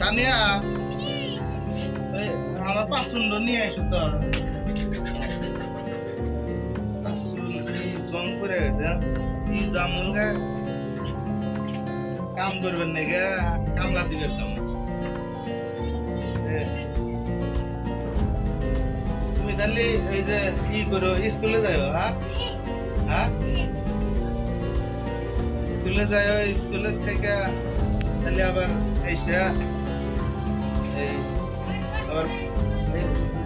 তানিয়া আমার পাসুন্ড নিয়ে আসো তো। জং করে কি জামুল গা কাম করবেন না গা, কামলা দিবেন কাম তুমি তাহলে এই যে ই করো, স্কুলে যাও হ্যাঁ? হ্যাঁ? স্কুলে যাও স্কুলে থেকে তাহলে আবার এসে এই আবার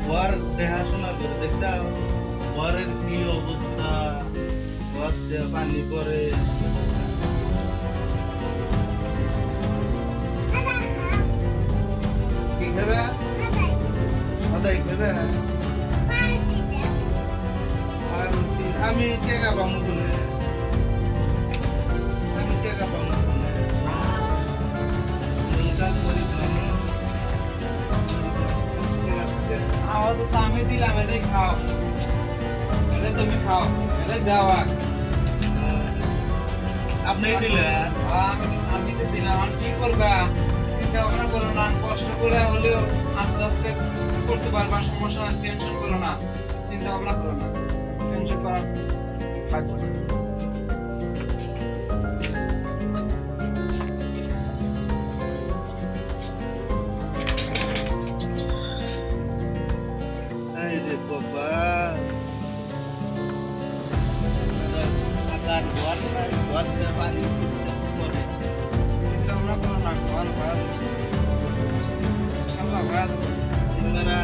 ঘর দেখাশোনা করে দেখছা? ঘরের কি অবস্থা? দিয়ে পানি পড়ে কি খাবে? সদাই খাবে? আর কি- আমি টেকা আওয়াজ তো আমি দিলাম এটাই খাও। এটা তুমি খাও এটাই দেওয়া আপনি আমি আমি তো দিলাম আর কি করবা? চিন্তা ভাবনা করো না কষ্ট করে হলেও আস্তে আস্তে করতে পারবা সমস্যা টেনশন করো না। চিন্তা ভাবনা করো না। টেনশন করা থাকবে না। এই রে বাবা আকার ঘর নাই ঘর দিয়ে পানি পড়ে চিন্তা ভাবনা করো না ঘর ভাড়া ইনশাল্লাহ ভাড়া দেবো। আপনারা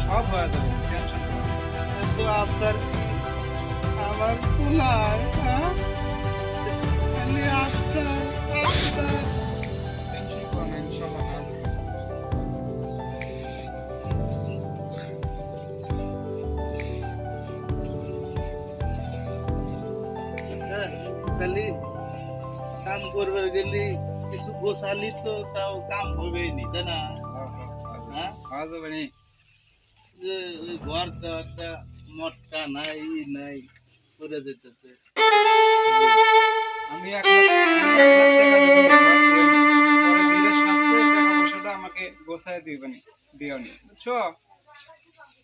সব হয়ে যাবে। এত আপনার আমার কুলায় হ্যাঁ খালি আপনার না ইনশাল্লাহ হয়ে। হ্যাঁ, খালি কাম করবে গেলি কিছু গোসালি তো তাও কাম হবেই নি তাই না হ্যাঁ হয়ে নি। যে ওই ঘর একটা মটকা নাই নাই করে যেতেছে। আমি আমাকে গোছায় দিবেনি দিওনি। বুঝছ?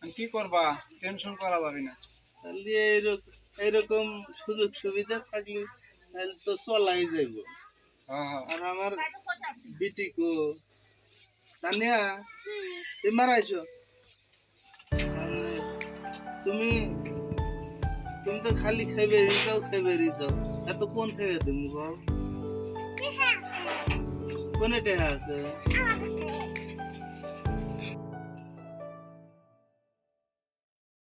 আমি কি করবা? টেনশন করা যাবে না। তাহলে এইরকম এইরকম সুযোগ সুবিধা থাকলে তাহলে তো চলাই যাইব। হ্যাঁ হ্যাঁ। আর আমার তানিয়া তুমি মারাইছো তুমি তুমি তো খালি খাইবে রিসাও খাইবে রিসাও। এত কোন থেকে তুমি বাবু কোনে টেহা আছে?